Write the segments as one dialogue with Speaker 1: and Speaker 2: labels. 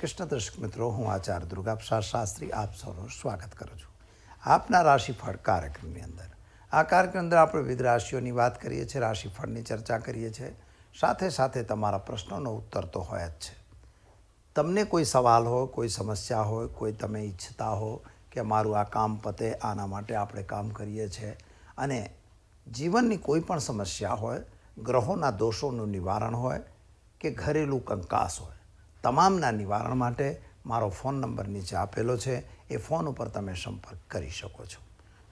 Speaker 1: કૃષ્ણ દર્શક મિત્રો, હું આચાર્ય દુર્ગા પ્રસાદ શાસ્ત્રી આપ સૌનું સ્વાગત કરું છું. આપના રાશિફળ કાર્યક્રમની અંદર. આ કાર્યક્રમ અંદર આપણે વિવિધ રાશિઓની વાત કરીએ છીએ, રાશિફળની ચર્ચા કરીએ છીએ. સાથે સાથે તમારા પ્રશ્નોનો ઉત્તર તો હોય જ છે. તમને કોઈ સવાલ હોય, કોઈ સમસ્યા હોય, કોઈ તમે ઈચ્છતા હો કે મારું આ કામ પતે, આના માટે આપણે કામ કરીએ છીએ અને જીવનની કોઈ પણ સમસ્યા હોય, ગ્રહોના દોષોનું નિવારણ હોય કે ઘરેલું કંકાસ હોય તમામના નિવારણ માટે મારો ફોન નંબર નીચે આપેલો છે. એ ફોન ઉપર તમે સંપર્ક કરી શકો છો.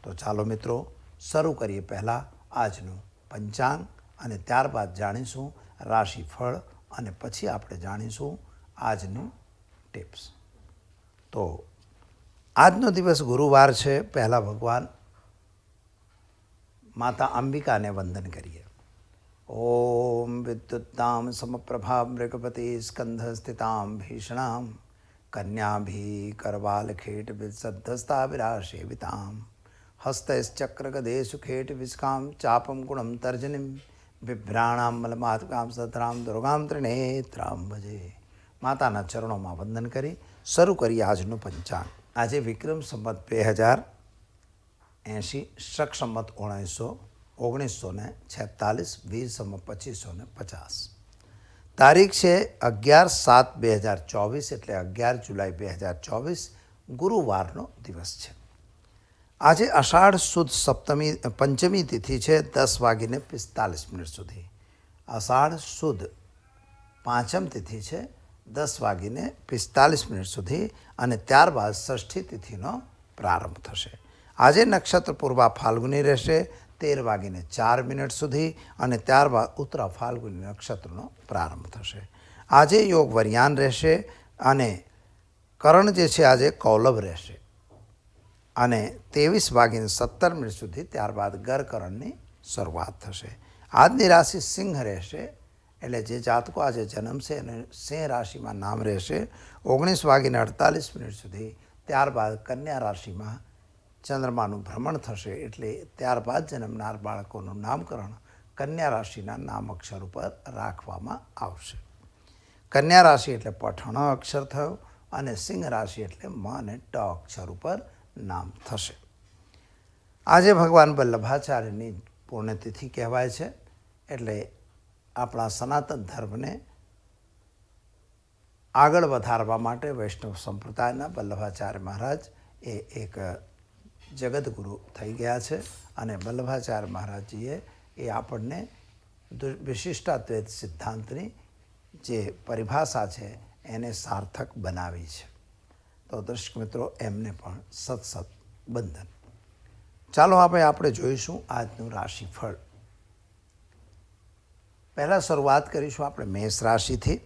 Speaker 1: તો ચાલો મિત્રો, શરૂ કરીએ પહેલાં આજનું પંચાંગ અને ત્યારબાદ જાણીશું રાશિફળ અને પછી આપણે જાણીશું આજનું ટિપ્સ. તો આજનો દિવસ ગુરુવાર છે. પહેલાં ભગવાન માતા અંબિકાને વંદન કરીએ. કન્યાભી કરવાલખેટ વિસદ્ધસ્તા વિરાશેવિતામ હસ્તશ્ચક્રગદે સુખેટ વિસ્કામ ચાપમ ગુણમ તર્જનીમ બિભ્રાણામ મલમાતકામ સતરામ દુર્ગામ ત્રિનેત્રામ ભજે માતાના ચરણોમાં વંદન કરી શરૂ કરીએ આજનું પંચાંગ આજે વિક્રમ સંમત બે હજાર એંશી શક સંમત ઓગણીસો ઓગણીસો ને છેતાલીસ, વીસમાં પચીસો ને પચાસ. તારીખ છે અગિયાર સાત બે હજાર ચોવીસ એટલે અગિયાર જુલાઈ બે હજાર ચોવીસ, ગુરુવારનો દિવસ છે. આજે અષાઢ સુદ સપ્તમી, પંચમી તિથિ છે, દસ વાગીને પિસ્તાલીસ મિનિટ સુધી. અષાઢ સુદ પાંચમ તિથિ છે, દસ વાગીને પિસ્તાલીસ મિનિટ સુધી અને ત્યારબાદ ષષ્ઠી તિથિનો પ્રારંભ થશે. આજે નક્ષત્ર પૂર્વા ફાલ્ગુની રહેશે તેર વાગીને ચાર મિનિટ સુધી અને ત્યારબાદ ઉત્તરા ફાલ્ગુની નક્ષત્રનો પ્રારંભ થશે. આજે યોગ વરિયાન રહેશે અને કરણ જે છે આજે કૌલભ રહેશે. અને ત્રેવીસ વાગીને સત્તર મિનિટ સુધી ત્યારબાદ ગરકરણની શરૂઆત થશે. આજની રાશિ સિંહ રહેશે, એટલે જે જાતકો આજે જન્મશે અને સિંહ રાશિમાં નામ રહેશે. ઓગણીસ વાગીને અડતાલીસ મિનિટ સુધી ત્યારબાદ કન્યા રાશિમાં ચંદ્રમાનું ભ્રમણ થશે એટલે ત્યારબાદ જન્મનાર બાળકોનું નામકરણ કન્યા રાશિના નામ અક્ષર ઉપર રાખવામાં આવશે. કન્યા રાશિ એટલે પઠણ અક્ષર થયો અને સિંહ રાશિ એટલે મ અને ટ અક્ષર ઉપર નામ થશે. આજે ભગવાન વલ્લભાચાર્યની પુણ્યતિથિ કહેવાય છે. એટલે આપણા સનાતન ધર્મને આગળ વધારવા માટે વૈષ્ણવ સંપ્રદાયના વલ્લભાચાર્ય મહારાજ એ એક જગતગુરુ થઈ ગયા છે અને વલ્લભાચાર્ય મહારાજજીએ એ આપણને વિશિષ્ટાદ્વૈત સિદ્ધાંતની જે પરિભાષા છે એને સાર્થક બનાવી છે. તો દર્શક મિત્રો, એમને પણ સત સત બંધન ચાલો આપણે આપણે જોઈશું આજનું રાશિફળ. પહેલાં શરૂઆત કરીશું આપણે મેષ રાશિથી.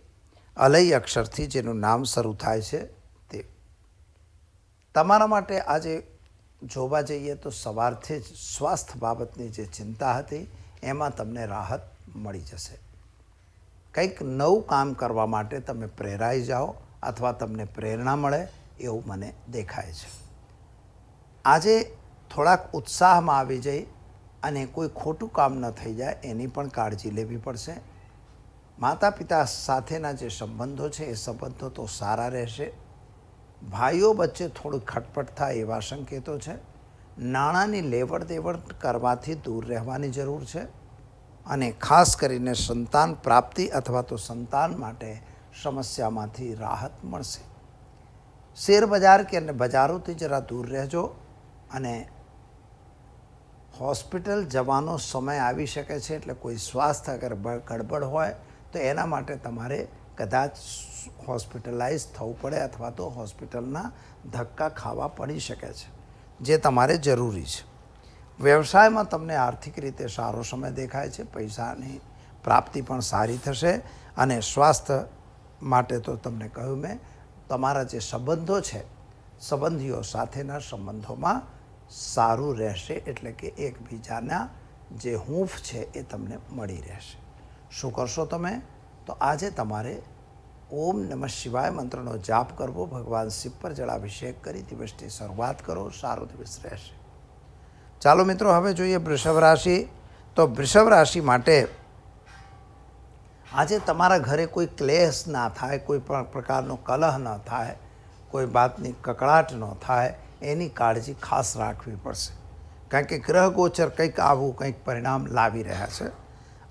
Speaker 1: અલય અક્ષરથી જેનું નામ શરૂ થાય છે તે. તમારા માટે આજે જોવા જઈએ તો સવારથી જ સ્વાસ્થ્ય બાબતની જે ચિંતા હતી, એમાં તમને રાહત મળી જશે. કંઈક નવું કામ કરવા માટે તમે પ્રેરાઈ જાઓ અથવા તમને પ્રેરણા મળે એવું મને દેખાય છે. આજે થોડાક ઉત્સાહમાં આવી જઈ અને કોઈ ખોટું કામ ન થઈ જાય એની પણ કાળજી લેવી પડશે. માતા પિતા સાથેના જે સંબંધો છે, એ સંબંધો તો સારા રહેશે. ભાઈઓ વચ્ચે થોડું ખટપટ થાય એવા સંકેતો છે. નાણાંની લેવડ દેવડ કરવાથી દૂર રહેવાની જરૂર છે અને ખાસ કરીને સંતાન પ્રાપ્તિ અથવા તો સંતાન માટે સમસ્યામાંથી રાહત મળશે. શેર બજાર કે અને બજારોથી જરા દૂર રહેજો અને હોસ્પિટલ જવાનો સમય આવી શકે છે એટલે કોઈ સ્વાસ્થ્ય અગર ગડબડ હોય તો એના માટે તમારે કદાચ હોસ્પિટલાઇઝ થવું પડે અથવા તો હોસ્પિટલના ધક્કા ખાવા પડી શકે છે, જે તમારે જરૂરી છે. વ્યવસાયમાં તમને આર્થિક રીતે સારો સમય દેખાય છે, પૈસાની પ્રાપ્તિ પણ સારી થશે અને સ્વાસ્થ્ય માટે તો તમને કહ્યું મેં, તમારા જે સંબંધો છે, સંબંધીઓ સાથેના સંબંધોમાં સારું રહેશે એટલે કે એકબીજાના જે હૂંફ છે એ તમને મળી રહેશે. શું કરશો તમે? તો આજે તમારે ઓમ નમઃ શિવાય મંત્રનો જાપ કરવો, ભગવાન શિવ પર જળાભિષેક કરી દિવસની શરૂઆત કરો, સારો દિવસ રહેશે. ચાલો મિત્રો, હવે જોઈએ વૃષભ રાશિ. તો વૃષભ રાશિ માટે આજે તમારા ઘરે કોઈ ક્લેશ ના થાય, કોઈ પણ પ્રકારનો કલહ ન થાય, કોઈ વાતની કકળાટ ન થાય, એની કાળજી ખાસ રાખવી પડશે. કારણ કે ગ્રહ ગોચર કંઈક આવું કંઈક પરિણામ લાવી રહ્યા છે.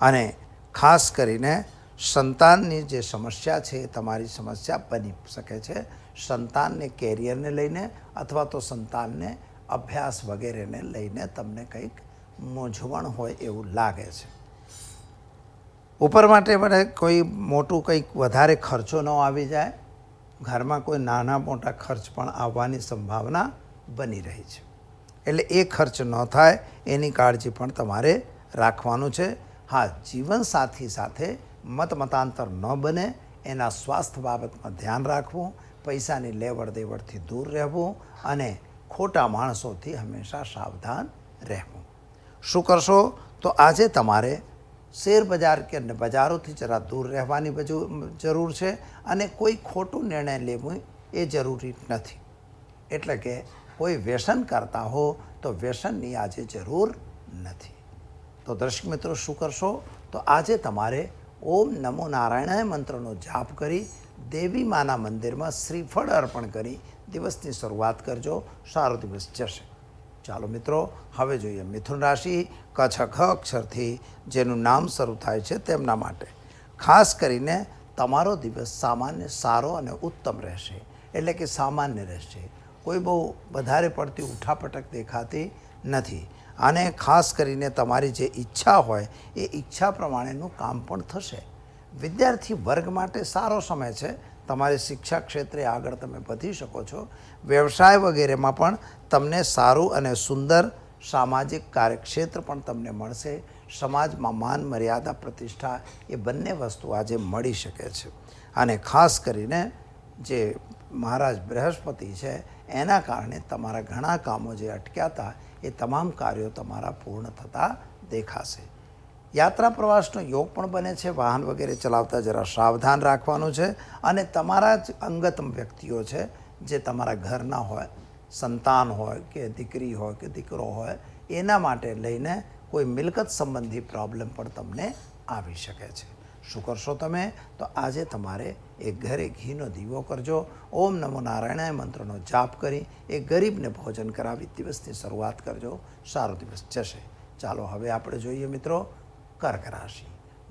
Speaker 1: અને ખાસ કરીને સંતાનની જે સમસ્યા છે, એ તમારી સમસ્યા બની શકે છે. સંતાનને કેરિયરને લઈને અથવા તો સંતાનને અભ્યાસ વગેરેને લઈને તમને કંઈક મૂંઝવણ હોય એવું લાગે છે. ઉપર માટે મને કોઈ મોટું કંઈક વધારે ખર્ચો ન આવી જાય. ઘરમાં કોઈ નાના મોટા ખર્ચ પણ આવવાની સંભાવના બની રહી છે. એટલે એ ખર્ચ ન થાય, એની કાળજી પણ તમારે રાખવાનું છે. હા, જીવનસાથી સાથે મત મતાંતર ન બને, એના સ્વાસ્થ્ય બાબતમાં ધ્યાન રાખવું, પૈસાની લેવડ દેવડથી દૂર રહેવું અને ખોટા માણસોથી હંમેશા સાવધાન રહેવું. શું કરશો? તો આજે તમારે શેર બજાર કે બજારોથી જરા દૂર રહેવાની જરૂર છે અને કોઈ ખોટું નિર્ણય લેવું એ જરૂરી નથી. એટલે કે કોઈ વ્યસન કરતા હો તો વ્યસનની આજે જરૂર નથી. તો દર્શક મિત્રો, શું કરશો? તો આજે તમારે ઓમ નમો નારાયણાય મંત્રનો જાપ કરી દેવી માના મંદિરમાં શ્રીફળ અર્પણ કરી દિવસની શરૂઆત કરજો. સારો દિવસ જશે. ચાલો મિત્રો, હવે જોઈએ મિથુન રાશિ કચ્છ અક્ષરથી જેનું નામ શરૂ થાય છે તેમના માટે. ખાસ કરીને તમારો દિવસ સામાન્ય, સારો અને ઉત્તમ રહેશે. એટલે કે સામાન્ય રહેશે. કોઈ બહુ વધારે પડતી ઉઠાપટક દેખાતી નથી. અને ખાસ કરીને તમારી જે ઈચ્છા હોય, એ ઈચ્છા પ્રમાણેનું કામ પણ થશે. વિદ્યાર્થી વર્ગ માટે સારો સમય છે. તમારે શિક્ષા ક્ષેત્રે આગળ તમે વધી શકો છો. વ્યવસાય વગેરેમાં પણ તમને સારું અને સુંદર સામાજિક કાર્યક્ષેત્ર પણ તમને મળશે. સમાજમાં માન, મર્યાદા, પ્રતિષ્ઠા એ બંને વસ્તુ આજે મળી શકે છે. અને ખાસ કરીને જે મહારાજ બૃહસ્પતિ છે, એના કારણે તમારા ઘણા કામો જે અટક્યા હતા એ તમામ કાર્યો તમારા પૂર્ણ થતા દેખાશે. યાત્રા પ્રવાસનો યોગ પણ બને છે, વાહન વગેરે ચલાવતા જરા સાવધાન રાખવાનું છે અને તમારા જ અંગતમ વ્યક્તિઓ છે, જે તમારા ઘરના હોય, સંતાન હોય કે દીકરી હોય કે દીકરો હોય, એના માટે લઈને કોઈ મિલકત સંબંધી પ્રોબ્લેમ પણ તમને આવી શકે છે. શું કરશો તમે? તો આજે તમારે એ ઘરે ઘીનો દીવો કરજો. ઓમ નમો નારાયણાય મંત્રનો જાપ કરી એ ગરીબને ભોજન કરાવી દિવસની શરૂઆત કરજો. સારો દિવસ જશે. ચાલો હવે આપણે જોઈએ મિત્રો કર્ક રાશિ.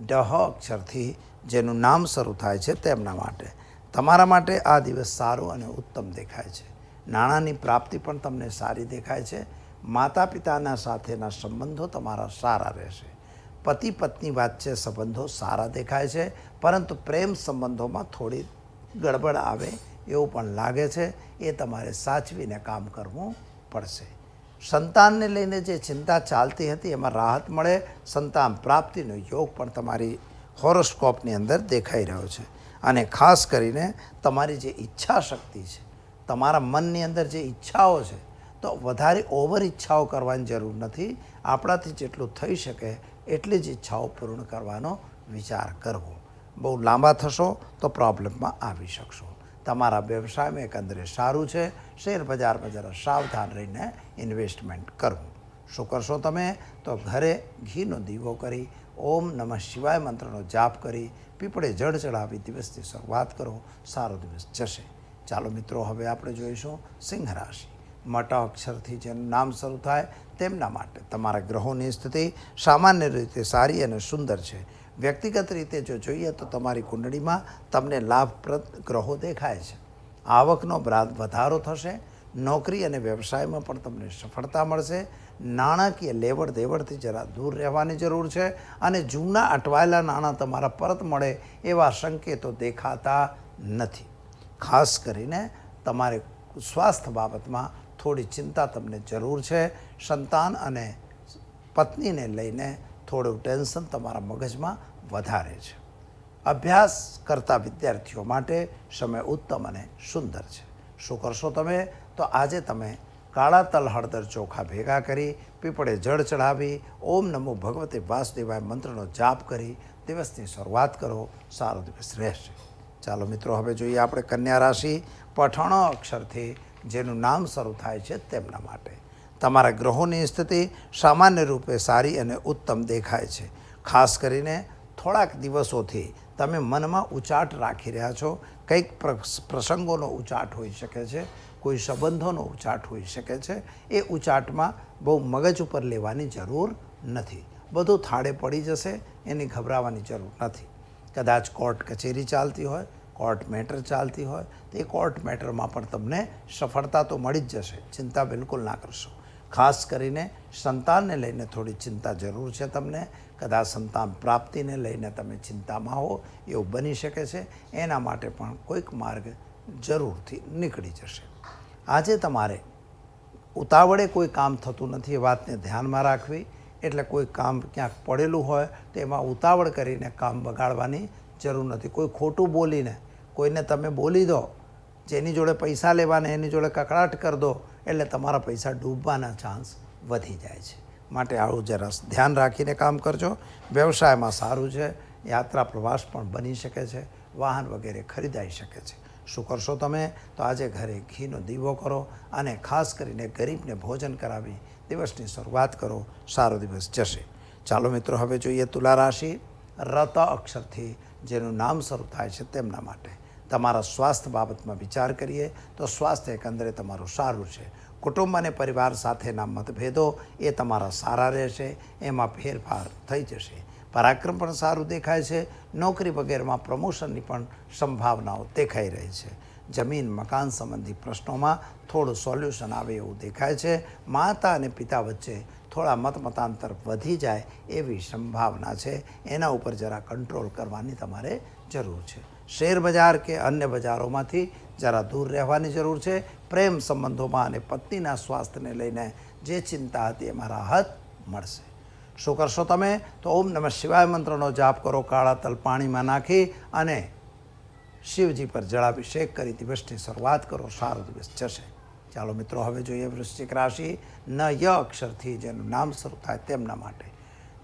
Speaker 1: ડહ અક્ષરથી જેનું નામ શરૂ થાય છે તેમના માટે. તમારા માટે આ દિવસ સારો અને ઉત્તમ દેખાય છે. નાણાંની પ્રાપ્તિ પણ તમને સારી દેખાય છે. માતા પિતાના સાથેના સંબંધો તમારા સારા રહેશે. પતિ પત્ની વચ્ચે સંબંધો સારા દેખાય છે, પરંતુ પ્રેમ સંબંધોમાં થોડી ગડબડ આવે એવું પણ લાગે છે. એ તમારે સાચવીને કામ કરવું પડશે. સંતાનને લઈને જે ચિંતા ચાલતી હતી, એમાં રાહત મળે. સંતાન પ્રાપ્તિનો યોગ પણ તમારી હોરોસ્કોપની અંદર દેખાઈ રહ્યો છે. અને ખાસ કરીને તમારી જે ઈચ્છા શક્તિ છે, તમારા મનની અંદર જે ઈચ્છાઓ છે, તો વધારે ઓવર ઈચ્છાઓ કરવાની જરૂર નથી. આપણાથી જેટલું થઈ શકે એટલી જ ઈચ્છાઓ પૂર્ણ કરવાનો વિચાર કરવો. બહુ લાંબા થશો તો પ્રોબ્લેમમાં આવી શકશો. તમારા વ્યવસાયમાં એકંદરે સારું છે, શેર બજારમાં જરા સાવધાન રહીને ઇન્વેસ્ટમેન્ટ કરવું. શું કરશો તમે? તો ઘરે ઘીનો દીવો કરી, ઓમ નમઃ શિવાય મંત્રનો જાપ કરી, પીપળે જળ ચડાવી દિવસથી શરૂઆત કરો, સારો દિવસ જશે. ચાલો મિત્રો, હવે આપણે જોઈશું સિંહ રાશિ. મોટા અક્ષરથી જેનું નામ શરૂ થાય તેમના માટે. તમારા ગ્રહોની સ્થિતિ સામાન્ય રીતે સારી અને સુંદર છે. વ્યક્તિગત રીતે જો જોઈએ તો તમારી કુંડળીમાં તમને લાભપ્રદ ગ્રહો દેખાય છે. આવકનો વધારો થશે, નોકરી અને વ્યવસાયમાં પણ તમને સફળતા મળશે, નાણાકીય લેવડ દેવડથી જરા દૂર રહેવાની જરૂર છે અને જૂના અટવાયેલા નાણાં તમારા પરત મળે એવા સંકેતો દેખાતા નથી. ખાસ કરીને તમારે સ્વાસ્થ્ય બાબતમાં થોડી ચિંતા તમને જરૂર છે. સંતાન અને પત્નીને લઈને થોડું ટેન્શન તમારા મગજમાં વધારે છે. અભ્યાસ કરતા વિદ્યાર્થીઓ માટે સમય ઉત્તમ અને સુંદર છે. શું કરશો તમે? તો આજે તમે કાળા તલ હળદર ચોખા ભેગા કરી, પીપળે જળ ચઢાવી, ઓમ નમો ભગવતે વાસુદેવાય મંત્રનો જાપ કરી, દિવસની શરૂઆત કરો, સારો દિવસ રહેશે. ચાલો મિત્રો, હવે જોઈએ આપણે કન્યા રાશિ. પઠાણો અક્ષરથી જેનું નામ શરૂ થાય છે તેમના માટે. તમારા ગ્રહોની સ્થિતિ સામાન્ય રૂપે સારી અને ઉત્તમ દેખાય છે. ખાસ કરીને થોડાક દિવસોથી તમે મનમાં ઉચાટ રાખી રહ્યા છો. કંઈક પ્રસ- પ્રસંગોનો ઉચાટ હોઈ શકે છે, કોઈ સંબંધોનો ઉચાટ હોઈ શકે છે. એ ઉચાટમાં બહુ મગજ ઉપર લેવાની જરૂર નથી. બધું થાળે પડી જશે, એની ગભરાવાની જરૂર નથી. કદાચ કોર્ટ કચેરી ચાલતી હોય કોર્ટ મેટર ચાલતી હોય, તો એ કોર્ટ મેટરમાં પણ તમને સફળતા તો મળી જ જશે. ચિંતા બિલકુલ ના કરશો. ખાસ કરીને સંતાનને લઈને થોડી ચિંતા જરૂર છે તમને. કદાચ સંતાન પ્રાપ્તિને લઈને તમે ચિંતામાં હો, એવું બની શકે છે. એના માટે પણ કોઈક માર્ગ જરૂરથી નીકળી જશે. આજે તમારે ઉતાવળે કોઈ કામ થતું નથી, એ વાતને ધ્યાનમાં રાખવી. એટલે કોઈ કામ ક્યાંક પડેલું હોય, તો એમાં ઉતાવળ કરીને કામ બગાડવાની જરૂર નથી. કોઈ ખોટું બોલીને કોઈને તમે બોલી દો, જેની જોડે પૈસા લેવાના, એની જોડે કકડાટ કરી દો, એટલે તમારા પૈસા ડૂબવાના ચાન્સ વધી જાય છે. માટે આવું જરા ધ્યાન રાખીને કામ કરજો. વ્યવસાયમાં સારું છે, યાત્રા પ્રવાસ પણ બની શકે છે, વાહન વગેરે ખરીદાઈ શકે છે. શું કરશો તમે? તો આજે ઘરે ઘીનો દીવો કરો અને ખાસ કરીને ગરીબને ભોજન કરાવી દિવસની શરૂઆત કરો. સારો દિવસ જશે. ચાલો મિત્રો, હવે જોઈએ તુલા રાશિ. રત અક્ષરથી જેનું નામ શરૂ થાય છે તેમના માટે. તમારા સ્વાસ્થ્ય બાબતમાં વિચાર કરીએ તો સ્વાસ્થ્ય એકંદરે તમારું સારું છે. કુટુંબ અને પરિવાર સાથેના મતભેદો એ તમારા સારા રહેશે, એમાં ફેરફાર થઈ જશે. પરાક્રમ પણ સારું દેખાય છે, નોકરી વગેરેમાં પ્રમોશનની પણ સંભાવનાઓ દેખાઈ રહી છે. જમીન, મકાન સંબંધી પ્રશ્નોમાં થોડું સોલ્યુશન આવે એવું દેખાય છે. માતા અને પિતા વચ્ચે થોડા મત મતાંતર વધી જાય એવી સંભાવના છે. એના ઉપર જરા કંટ્રોલ કરવાની તમારે જરૂર છે. શેર બજાર કે અન્ય બજારોમાંથી જરા દૂર રહેવાની જરૂર છે. પ્રેમ સંબંધોમાં અને પત્નીના સ્વાસ્થ્યને લઈને જે ચિંતા હતી એમાં રાહત મળશે. શું કરશો તમે? તો ઓમ નમઃ શિવાય મંત્રનો જાપ કરો, કાળા તલ પાણીમાં નાખી અને શિવજી પર જળાભિષેક કરી દિવસની શરૂઆત કરો. સારો દિવસ જશે. ચાલો મિત્રો, હવે જોઈએ વૃશ્ચિક રાશિ. ન ય અક્ષરથી જેનું નામ શરૂ થાય તેમના માટે.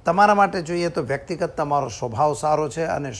Speaker 1: તમારા માટે જોઈએ તો વ્યક્તિગત તમારો સ્વભાવ સારો છે અને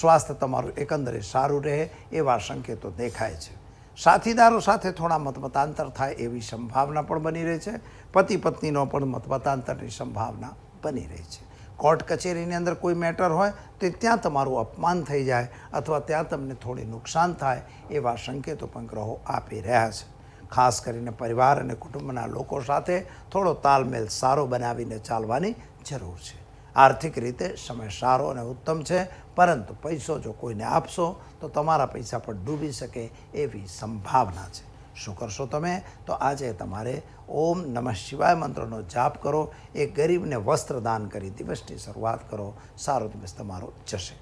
Speaker 1: સ્વાસ્થ્ય તમારું એકંદરે સારું રહે એવા સંકેતો દેખાય છે. સાથીદારો સાથે થોડા મતમતાંતર થાય એવી સંભાવના પણ બની રહી છે. પતિ પત્નીનો પણ મતમતાંતરની સંભાવના બની રહી છે. કોર્ટ કચેરીની અંદર કોઈ મેટર હોય તો ત્યાં તમારું અપમાન થઈ જાય અથવા ત્યાં તમને થોડી નુકસાન થાય એવા સંકેતો પણ ગ્રહો આપી રહ્યા છે. ખાસ કરીને પરિવાર અને કુટુંબના લોકો સાથે થોડો તાલમેલ સારો બનાવીને ચાલવાની જરૂર છે. આર્થિક રીતે સમય સારો અને ઉત્તમ છે. પરંતુ પૈસો જો કોઈને આપશો, તો તમારા પૈસા પણ ડૂબી શકે એવી સંભાવના છે. શું કરશો તમે? તો આજે તમારે ઓમ નમઃ શિવાય મંત્રનો જાપ કરો એ ગરીબને વસ્ત્ર દાન કરી દિવસની શરૂઆત કરો, સારો દિવસ તમારો જશે.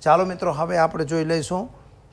Speaker 1: ચાલો મિત્રો, હવે આપણે જોઈ લઈશું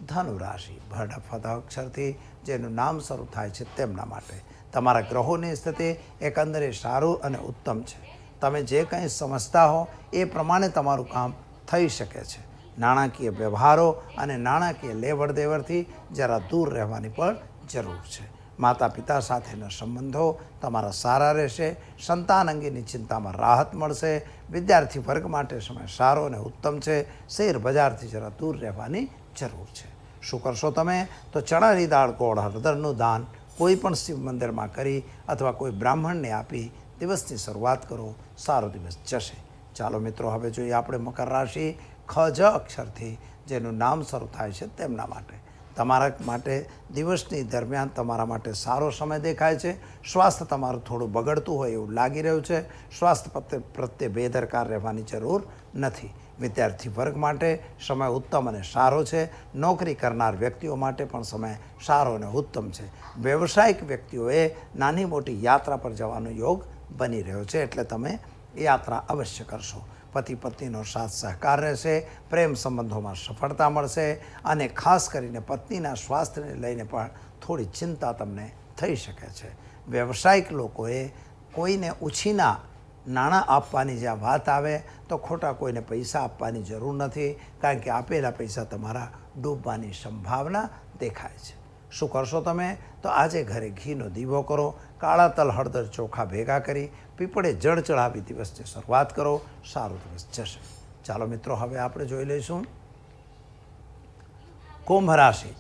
Speaker 1: ધનુ રાશિ ભરડફત અક્ષરથી જેનું નામ શરૂ થાય છે તેમના માટે. તમારા ગ્રહોની સ્થિતિ એકંદરે સારું અને ઉત્તમ છે. તમે જે કંઈ સમજતા હો, એ પ્રમાણે તમારું કામ થઈ શકે છે. નાણાકીય વ્યવહારો અને નાણાકીય લેવડ દેવડથી જરા દૂર રહેવાની પણ જરૂર છે. માતા પિતા સાથેના સંબંધો તમારા સારા રહેશે, સંતાન અંગેની ચિંતામાં રાહત મળશે, વિદ્યાર્થી વર્ગ માટે સમય સારો અને ઉત્તમ છે, શેર બજારથી જરા દૂર રહેવાની જરૂર છે. શું કરશો તમે? તો ચણાની દાળ ગોળ, હળદરનું દાન, કોઈ પણ શિવ મંદિરમાં કરી અથવા કોઈ બ્રાહ્મણને આપી દિવસની શરૂઆત કરો. સારો દિવસ જશે. ચાલો મિત્રો, હવે જોઈએ આપણે મકર રાશિ ખજ અક્ષરથી જેનું નામ શરૂ થાય છે તેમના માટે. તમારા માટે દિવસની દરમિયાન તમારા માટે સારો સમય દેખાય છે. સ્વાસ્થ્ય તમારું થોડું બગડતું હોય એવું લાગી રહ્યું છે. સ્વાસ્થ્ય પ્રત્યે પ્રત્યે બેદરકાર રહેવાની જરૂર નથી. વિદ્યાર્થી વર્ગ માટે સમય ઉત્તમ અને સારો છે. નોકરી કરનાર વ્યક્તિઓ માટે પણ સમય સારો અને ઉત્તમ છે. વ્યવસાયિક વ્યક્તિઓએ નાની મોટી યાત્રા પર જવાનો યોગ બની રહ્યો છે. એટલે તમે યાત્રા અવશ્ય કરશો. પતિ પત્નીનો સાથ સહકાર રહેશે, પ્રેમ સંબંધોમાં સફળતા મળશે અને ખાસ કરીને પત્નીના સ્વાસ્થ્યને લઈને પણ થોડી ચિંતા તમને થઈ શકે છે. વ્યવસાયિક લોકોએ કોઈને ઉછીના નાણાં આપવાની જ્યાં વાત આવે તો ખોટા કોઈને પૈસા આપવાની જરૂર નથી, કારણ કે આપેલા પૈસા તમારા ડૂબવાની સંભાવના દેખાય છે. શું કરશો તમે? તો આજે ઘરે ઘીનો દીવો કરો, કાળા તલ હળદર ચોખા ભેગા કરી, પીપળે જળ ચડાવી દિવસની શરૂઆત કરો, સારો દિવસ જશે. ચાલો મિત્રો, હવે આપણે જોઈ લઈશું. કુંભ રાશિ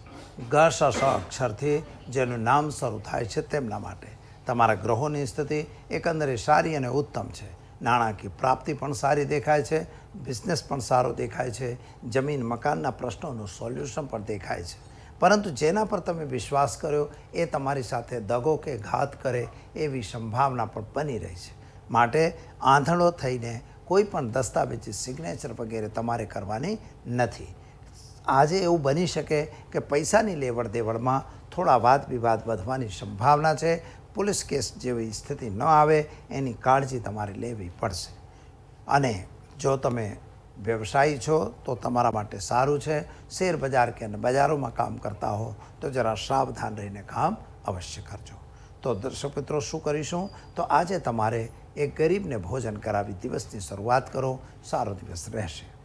Speaker 1: ગ સ સ અક્ષરથી જેનું નામ શરૂ થાય છે તેમના માટે. તમારા ગ્રહોની સ્થિતિ એકંદરે સારી અને ઉત્તમ છે. નાણાકીય પ્રાપ્તિ પણ સારી દેખાય છે, બિઝનેસ પણ સારો દેખાય છે, જમીન મકાનના પ્રશ્નોનું સોલ્યુશન પણ દેખાય છે. પરંતુ જેના પર તમે વિશ્વાસ કર્યો, એ તમારી સાથે દગો કે ઘાત કરે એવી સંભાવના પણ બની રહી છે. માટે આંધળો થઈને કોઈ પણ દસ્તાવેજી સિગ્નેચર વગેરે તમારે કરવાની નથી. આજે એવું બની શકે કે પૈસાની લેવડ દેવડમાં થોડા વાદ વિવાદ વધવાની સંભાવના છે. પોલીસ કેસ જેવી સ્થિતિ ન આવે, એની કાળજી તમારે લેવી પડશે. અને જો તમે વ્યવસાયી છો, તો તમારા માટે સારું છે. શેર બજાર કે બજારોમાં કામ કરતા હો, તો જરા સાવધાન રહીને કામ અવશ્ય કરજો. તો દર્શક મિત્રો, શું કરીશું? તો આજે તમારે એક ગરીબને ભોજન કરાવી દિવસની શરૂઆત કરો. સારો દિવસ રહેશે.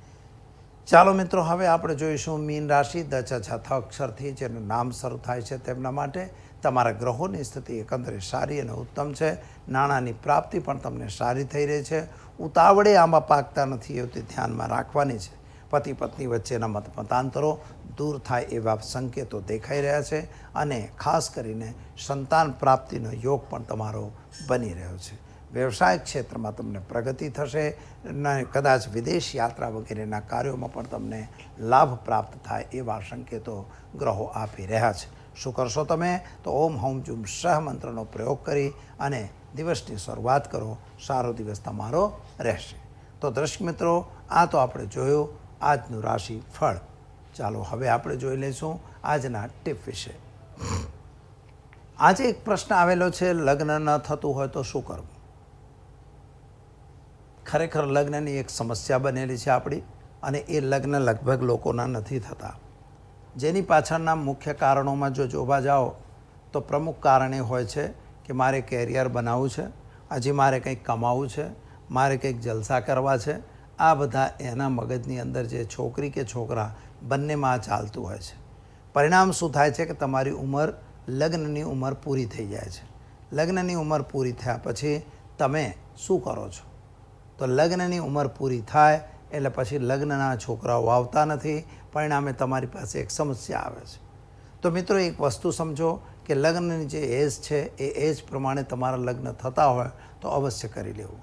Speaker 1: ચાલો મિત્રો, હવે આપણે જોઈશું મીન રાશિ. દ છ છ અક્ષરથી જેનું નામ શરૂ થાય છે તેમના માટે. તમારા ગ્રહોની સ્થિતિ એકંદરે સારી અને ઉત્તમ છે. નાણાંની પ્રાપ્તિ પણ તમને સારી થઈ રહી છે. ઉતાવળે આમાં પાકતા નથી એવું તે ધ્યાનમાં રાખવાની છે. પતિ પત્ની વચ્ચેના મત મતાંતરો દૂર થાય એવા સંકેતો દેખાઈ રહ્યા છે અને ખાસ કરીને સંતાન પ્રાપ્તિનો યોગ પણ તમારો બની રહ્યો છે. વ્યવસાય ક્ષેત્રમાં તમને પ્રગતિ થશે કદાચ વિદેશ યાત્રા વગેરેના કાર્યોમાં પણ તમને લાભ પ્રાપ્ત થાય એવા સંકેતો ગ્રહો આપી રહ્યા છે. શું કરશો તમે? તો ઓમ હોમ જુમ સહ મંત્રનો પ્રયોગ કરી અને દિવસની શરૂઆત કરો. સારો દિવસ તમારો રહેશે. તો દર્શક મિત્રો, આ તો આપણે જોયું. આજનું રાશિ ફળ. ચાલો હવે આપણે જોઈ લઈશું આજના ટીપ વિશે. આજે એક પ્રશ્ન આવેલો છે, લગ્ન ન થતું હોય તો શું કરવું? ખરેખર લગ્નની એક સમસ્યા બનેલી છે આપણી અને એ લગ્ન લગભગ લોકોના નથી થતા. જેની પાછળના મુખ્ય કારણોમાં જો જોવા જાઓ, તો પ્રમુખ કારણ એ હોય છે કે મારે કેરિયર બનાવવું છે, હજી મારે કંઈક કમાવવું છે, મારે કંઈક જલસા કરવા છે, આ બધા એના મગજની અંદર જે છોકરી કે છોકરા બંનેમાં ચાલતું હોય છે. પરિણામ શું થાય છે કે તમારી ઉંમર, લગ્નની ઉંમર પૂરી થઈ જાય છે. લગ્નની ઉંમર પૂરી થયા પછી તમે શું કરો છો? તો લગ્નની ઉંમર પૂરી થાય એટલે પછી લગ્નના છોકરાઓ આવતા નથી, પરિણામે તમારી પાસે એક સમસ્યા આવે છે. તો મિત્રો એક વસ્તુ સમજો કે લગ્નની જે એજ છે, એ એજ પ્રમાણે તમારા લગ્ન થતા હોય તો અવશ્ય કરી લેવું.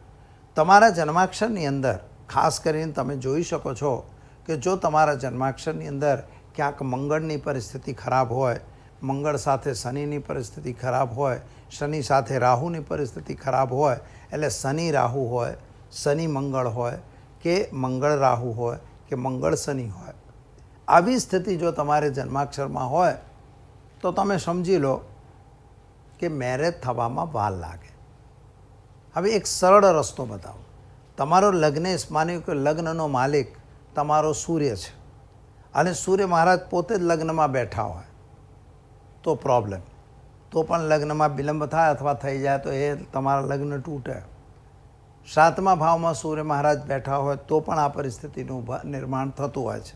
Speaker 1: તમારા જન્માક્ષરની અંદર, ખાસ કરીને તમે જોઈ શકો છો કે જો તમારા જન્માક્ષરની અંદર ક્યાંક મંગળની પરિસ્થિતિ ખરાબ હોય, મંગળ સાથે શનિની પરિસ્થિતિ ખરાબ હોય, શનિ સાથે રાહુની પરિસ્થિતિ ખરાબ હોય, એટલે શનિ રાહુ હોય, શનિ મંગળ હોય કે મંગળ રાહુ હોય કે મંગળ શનિ હોય. આવી સ્થિતિ જો તમારે જન્માક્ષરમાં હોય, તો તમે સમજી લો કે મેરેજ થવામાં વાર લાગે. હવે એક સરળ રસ્તો બતાવો. તમારો લગ્નેશ માન્યું કે લગ્નનો માલિક તમારો સૂર્ય છે. અને સૂર્ય મહારાજ પોતે જ લગ્નમાં બેઠા હોય. તો પ્રોબ્લેમ તો પણ લગ્નમાં વિલંબ થાય અથવા થઈ જાય તો એ તમારા લગ્ન તૂટે. સાતમા ભાવમાં સૂર્ય મહારાજ બેઠા હોય તો પણ આ પરિસ્થિતિનું નિર્માણ થતું હોય છે.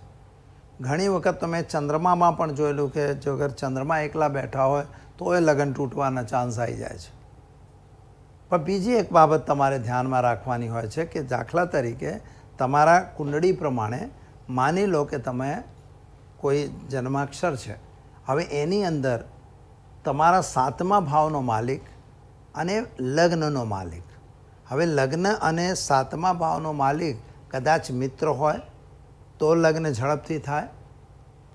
Speaker 1: ઘણી વખત તમે ચંદ્રમામાં પણ જોયેલું કે જો અગર ચંદ્રમા એકલા બેઠા હોય તો એ લગ્ન તૂટવાના ચાન્સ આવી જાય છે. પણ બીજી એક બાબત તમારે ધ્યાનમાં રાખવાની હોય છે કે દાખલા તરીકે તમારા કુંડળી પ્રમાણે માની લો કે તમે કોઈ જન્માક્ષર છે. હવે એની અંદર તમારા સાતમા ભાવનો માલિક અને લગ્નનો માલિક. હવે લગ્ન અને સાતમા ભાવનો માલિક કદાચ મિત્ર હોય તો લગ્ન ઝડપથી થાય.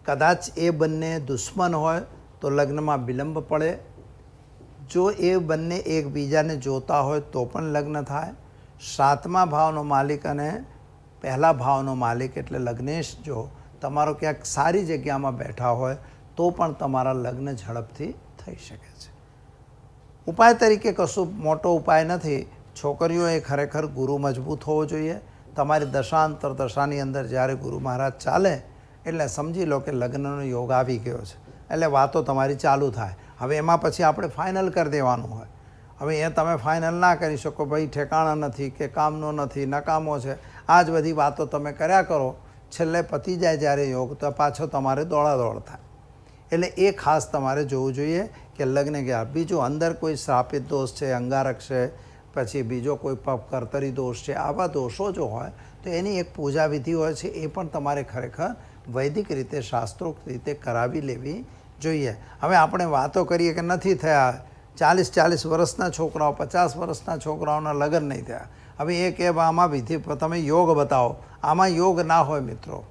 Speaker 1: કદાચ એ બંને દુશ્મન હોય તો લગ્નમાં વિલંબ પડે. જો એ બંને એકબીજાને જોતા હોય તો પણ લગ્ન થાય. સાતમા ભાવનો માલિક અને પહેલા ભાવનો માલિક એટલે લગ્નેશ જો તમારો ક્યાંક સારી જગ્યામાં બેઠા હોય તો પણ તમારા લગ્ન ઝડપથી થઈ શકે છે. ઉપાય તરીકે કશું મોટો ઉપાય નથી. છોકરીઓએ ખરેખર ગુરુ મજબૂત હોવો જોઈએ. તમારી દશાંતર દશાની અંદર જ્યારે ગુરુ મહારાજ ચાલે, એટલે સમજી લો કે લગ્નનો યોગ આવી ગયો છે. એટલે વાતો તમારી ચાલુ થાય. હવે એમાં પછી આપણે ફાઇનલ કરી દેવાનું હોય. હવે એ તમે ફાઇનલ ના કરી શકો, ભાઈ, ઠેકાણા નથી કે કામનો નથી, નકામો છે. આ જ બધી વાતો તમે કર્યા કરો. છેલ્લે પતી જાય જ્યારે યોગ, તો પાછો તમારે દોડાદોડ થાય. એટલે એ ખાસ તમારે જોવું જોઈએ કે લગ્ન ગયા. બીજું, અંદર કોઈ શ્રાપિત દોષ છે, અંગારક છે પછી બીજો કોઈ પપ કર્તરી દોષ છે, આવા દોષો જો હોય, તો એની એક પૂજા વિધિ હોય છે, એ પણ તમારે ખરેખર વૈદિક રીતે, શાસ્ત્રોક્ત રીતે કરાવી લેવી જોઈએ. હવે આપણે વાતો કરીએ કે નથી થયા. ચાલીસ ચાલીસ વર્ષના છોકરાઓ, પચાસ વર્ષના છોકરાઓના લગ્ન નહીં થયા. હવે એ કે આમાં વિધિ તમે યોગ બતાવો. આમાં યોગ ના હોય મિત્રો.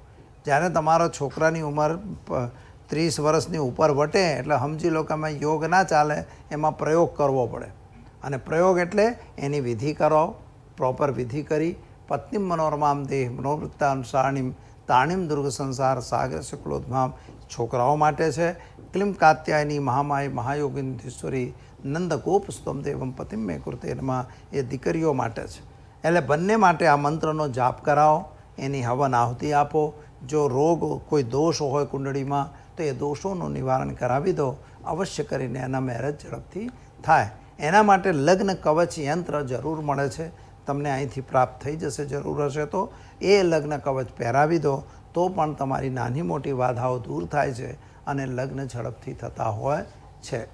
Speaker 1: જ્યારે તમારા છોકરાની ઉંમર ત્રીસ વર્ષની ઉપર વટે, એટલે સમજી લો કે આમાં યોગ ના ચાલે, એમાં પ્રયોગ કરવો પડે. અને પ્રયોગ એટલે એની વિધિ કરો પ્રોપર વિધિ કરી, પત્ની મનોરમામ દેહ મનોવૃત્તાનુસારણીમ, તાણીમ દુર્ગ સંસાર, સાગર શુક્લોદ્ભામ છોકરાઓ માટે છે, ક્લિમ કાત્યાયની મહામાય મહાયોગીશ્વરી નંદ ગોપ સ્તમ દેવમ પતિમ મે કૃતે નમઃ, એ દીકરીઓ માટે છે. એટલે બંને માટે આ મંત્રનો જાપ કરાવો, એની હવન આહુતિ આપો, જો રોગ કોઈ દોષ હોય કુંડળીમાં, તો એ દોષોનું નિવારણ કરાવી દો, અવશ્ય કરીને એના મેરેજ ઝડપથી થાય. એના માટે લગ્ન કવચ યંત્ર જરૂર મળે છે. તમને અહીંથી પ્રાપ્ત થઈ જશે, જરૂર હશે તો એ લગ્ન કવચ પહેરાવી દો. તો પણ તમારી નાની મોટી બાધાઓ દૂર થાય છે અને લગ્ન ઝડપથી થતા હોય છે.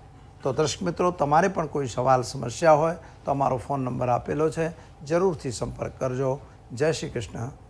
Speaker 1: તો દર્શક મિત્રો, તમારે પણ કોઈ સવાલ, સમસ્યા હોય તો અમારો ફોન નંબર આપેલો છે. જરૂરથી સંપર્ક કરજો. જય શ્રી કૃષ્ણ.